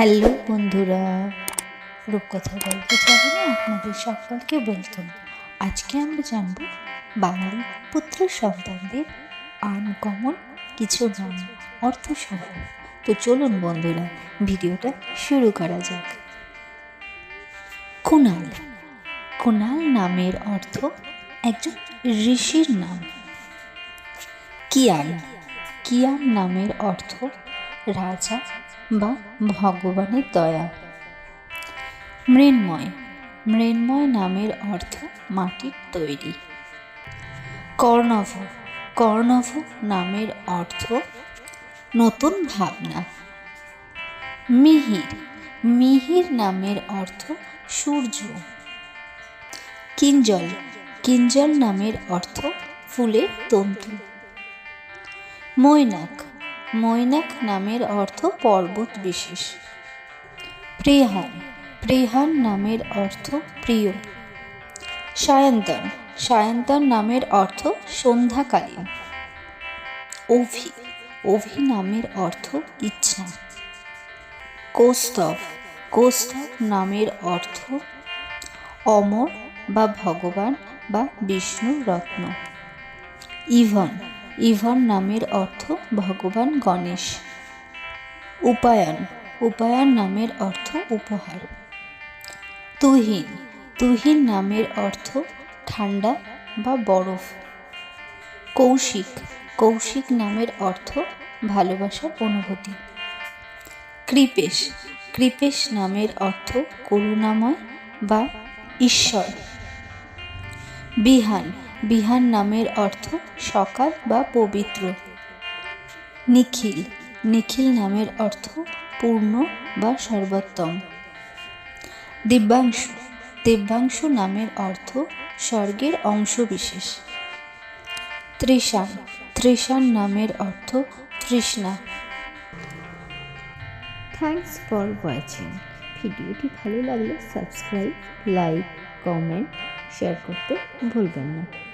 Hello বন্ধুরা রূপকথা গল্প চ্যানেলে আপনাদের সকলকে ওয়েলকাম আজকে আমরা জানব বাঙালি পুত্র সন্তানদের আনকমন কিছু নাম অর্থ সহ তো চলুন বন্ধুরা, ভিডিওটা শুরু করা যাক। কুণাল কুণাল নামের অর্থ একজন ঋষির নাম। কিয়ান কিয়ান নামের অর্থ রাজা বা ভগবানের দয়া। মৃন্ময়। মৃন্ময় নামের অর্থ মাটির তৈরি। কর্ণভ। কর্ণভ নামের অর্থ নতুন ভাবনা। মিহির। মিহির নামের অর্থ সূর্য। কিঞ্জল। কিঞ্জল নামের অর্থ ফুলের তন্তু। মৈনাক। মৈনাক নামের অর্থ পর্বত বিশেষ। প্রেহান প্রেহান নামের অর্থ প্রিয়। সায়ন্তন সায়ন্তন নামের অর্থ সন্ধ্যাকালীন। অভি অভি নামের অর্থ ইচ্ছা। কৌস্তভ কৌস্তভ নামের অর্থ অমর বা ভগবান বা বিষ্ণু রত্ন। ইভন ইভন নামের অর্থ ভগবান গণেশ। উপায়ন উপায়ন নামের অর্থ উপহার। তুহিন তুহিন নামের অর্থ ঠান্ডা বা বরফ। কৌশিক কৌশিক নামের অর্থ ভালোবাসার অনুভূতি। কৃপেশ কৃপেশ নামের অর্থ করুণাময় বা ঈশ্বর। বিহান বিহান নামের অর্থ সকাল বা পবিত্র। নিখিল। নিখিল নামের অর্থ পূর্ণ বা সর্বোত্তম। দিব্যাংশু। দিব্যাংশু নামের অর্থ স্বর্গের অংশবিশেষ। ত্রিশান ত্রিশান নামের অর্থ তৃষ্ণা। থ্যাংকস ফর ওয়াচিং ভিডিওটি ভালো লাগলে সাবস্ক্রাইব লাইক কমেন্ট শেয়ার করতে ভুলবেন না।